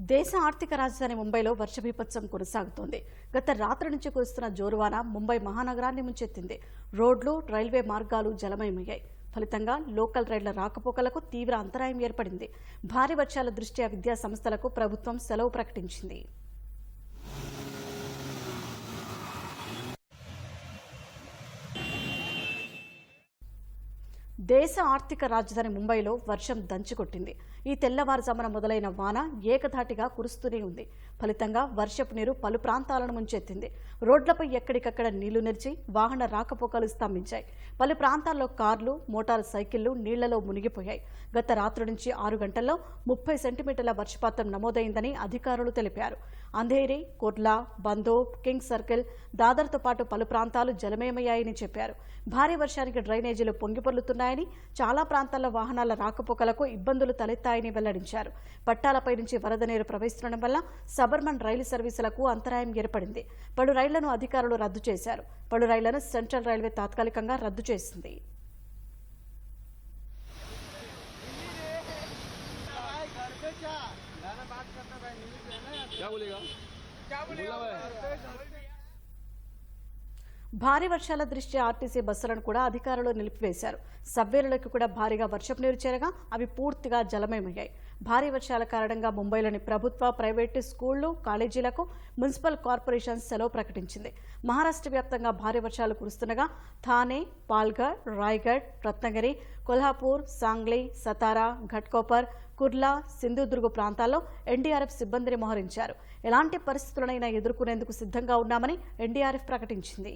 దేశ ఆర్థిక రాజధాని ముంబైలో వర్ష బీభత్సం కొనసాగుతోంది. గత రాత్రి నుంచి కురుస్తున్న జోరువాన ముంబై మహానగరాన్ని ముంచెత్తింది. రోడ్లు రైల్వే మార్గాలు జలమయమయ్యాయి. ఫలితంగా లోకల్ రైళ్ళ రాకపోకలకు తీవ్ర అంతరాయం ఏర్పడింది. భారీ వర్షాల దృష్ట్యా విద్యా సంస్థలకు ప్రభుత్వం సెలవు ప్రకటించింది. దేశ ఆర్థిక రాజధాని ముంబైలో వర్షం దంచుకొట్టింది. ఈ తెల్లవారుజామున మొదలైన వాన ఏకధాటిగా కురుస్తూనే ఉంది. ఫలితంగా వర్షపు నీరు పలు ప్రాంతాలను ముంచెత్తింది. రోడ్లపై ఎక్కడికక్కడ నీళ్ళు నిలిచి వాహన రాకపోకలు స్తంభించాయి. పలు ప్రాంతాల్లో కార్లు మోటార్ సైకిళ్ళు నీళ్ళలో మునిగిపోయాయి. గత రాత్రి నుంచి ఆరు గంటల్లో ముప్పై సెంటీమీటర్ల వర్షపాతం నమోదైందని అధికారులు తెలిపారు. అంధేరి కోర్లా బందో కింగ్ సర్కిల్ దాదర్తో పాటు పలు ప్రాంతాలు జలమయమయ్యాయని చెప్పారు. భారీ వర్షానికి డ్రైనేజీలు పొంగిపొర్లుతున్నాయని చాలా ప్రాంతాల్లో వాహనాల రాకపోకలకు ఇబ్బందులు తలెత్తాయని వెల్లడించారు పట్టాలపై నుంచి వరద నీరు ప్రవహిస్తుండడం వల్ల సబర్మన్ రైలు సర్వీసులకు అంతరాయం ఏర్పడింది పలు రైళ్లను అధికారులు రద్దు చేశారు పలు రైళ్లను సెంట్రల్ రైల్వే తాత్కాలికంగా రద్దు చేసింది क्या बोलेगा क्या बोलेगा భారీ వర్షాల దృష్ట్యా ఆర్టీసీ బస్సులను కూడా అధికారులు నిలిపివేశారు. సబ్వేలకు కూడా భారీగా వర్షపు నీరు చేరగా అవి పూర్తిగా జలమయమయ్యాయి. భారీ వర్షాల కారణంగా ముంబైలోని ప్రభుత్వ ప్రైవేటు స్కూళ్ళు కాలేజీలకు మున్సిపల్ కార్పొరేషన్ సెలవు ప్రకటించింది. మహారాష్ట్ర వ్యాప్తంగా భారీ వర్షాలు కురుస్తుండగా థానే పాల్ఘర్ రాయ్గఢ్ రత్నగిరి కొల్హాపూర్ సాంగ్లీ సతారా ఘట్కోపర్ కుర్లా సింధుదుర్గ ప్రాంతాల్లో ఎన్డీఆర్ఎఫ్ సిబ్బందిని మోహరించారు. ఎలాంటి పరిస్థితులనైనా ఎదుర్కొనేందుకు సిద్ధంగా ఉన్నామని ఎన్డీఆర్ఎఫ్ ప్రకటించింది.